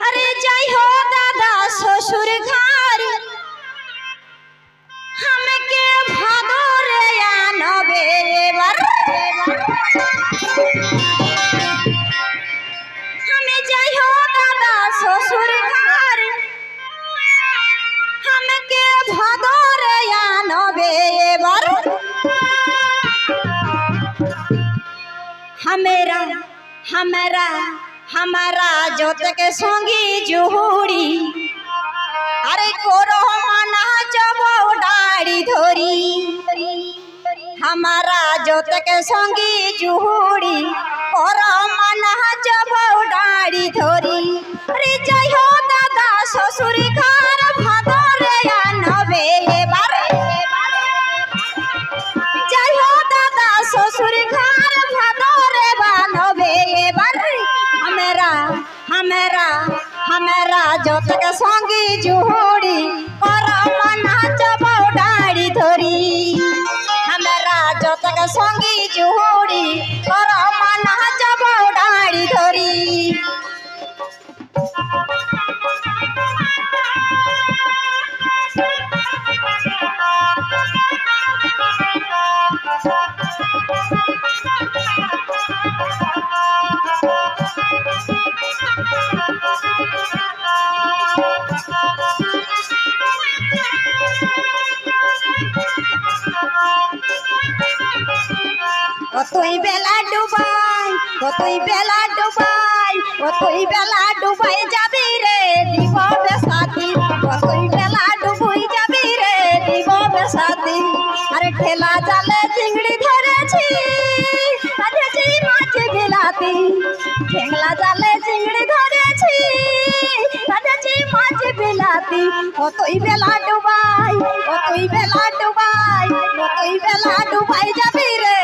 আরে যাই হো দাদা, শ্বশুর ঘর। আমাকে ভাদরে আনবে এবার। আমি যাই হো দাদা, শ্বশুর ঘর। আমাকে ভাদরে আনবে এবার। হামেরা হামেরা। हमारा हमारा जोतक संगी जुहुड़ी अरे कोरो मना जब डाड़ी धोरी हमारा जोतक संगी जुहुड़ी कोरो আমরা যতক সঙ্গী জুহুড়ি কতই বেলা ডুবাই, কতই বেলা ডুবাই, কতই বেলা ডুবাই যাবি রে দিব বেসাতি কতই বেলা ডুবুই যাবি রে দিব বেসাতি আরে ঠেলা জালে চিংড়ি ধরেছি ধরেছি মাছ বিলাতি ঠেংলা জালে চিংড়ি ধরেছি ধরেছি মাছ বিলাতি কতই বেলা ডুবাই, কতই বেলা ডুবাই, কতই বেলা ডুবাই যাবি রে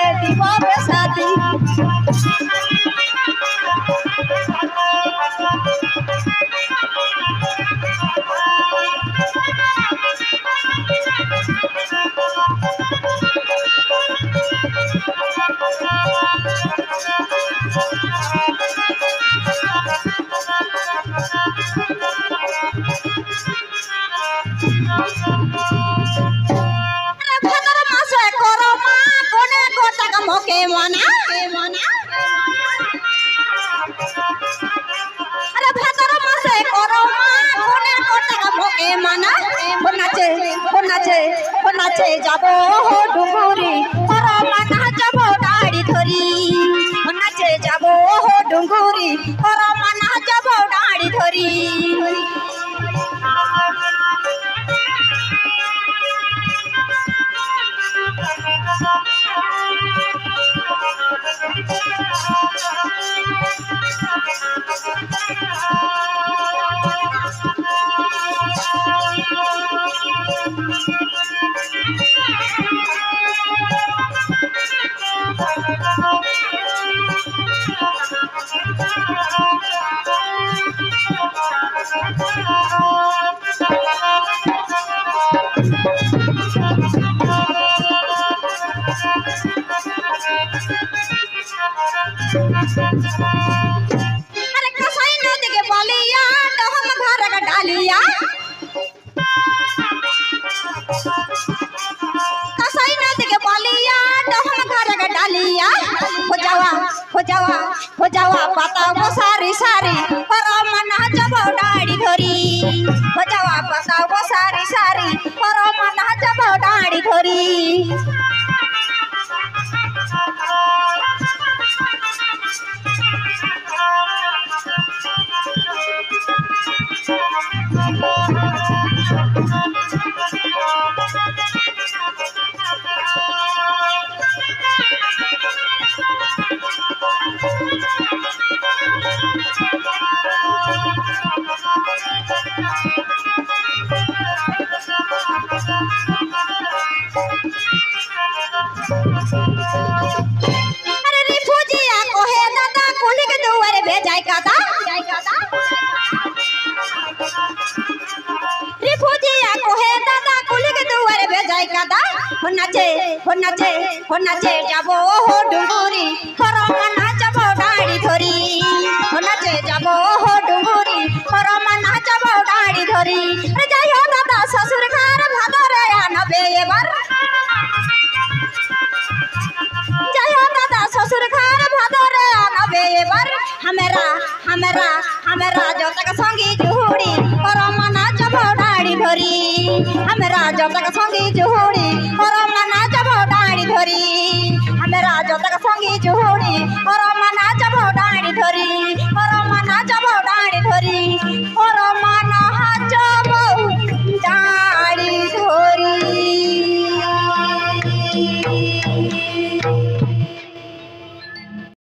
মনা মনা আরে ভাদর মাসে করো মা কোনে গোটাক মোকে মনা নাচে নাচে নাচে যাব ডুঙ্গুরি করো মানা যাব ডাড়ি ধরি নাচে যাব ডুঙ্গুরি করো hari Thank you. আরে রে ফুজিয়া কোহে দাদা কোনকে দুয়ারে ভেজাই কাদা? রে ফুজিয়া কোহে দাদা কোনকে দুয়ারে ভেজাই কাদা? হনাচে হনাচে হনাচে যাব ওহো ডুঙ্গুরি ফরমানা যাব গাড়ি ধরি। হনাচে যাব ওহো ডুঙ্গুরি ফরমানা যাব গাড়ি ধরি। রে যাই হো দাদা, শ্বশুর ঘর ভাদরে আনবে এবার। हमरा हमरा हमरा जतक संगी जुहुड़ी परमना जब डाड़ी धरी हमरा जतक संगी जुहुड़ी परमना जब डाड़ी धरी हमरा जतक संगी जुहुड़ी परमना जब डाड़ी धरी परमना जब डाड़ी धरी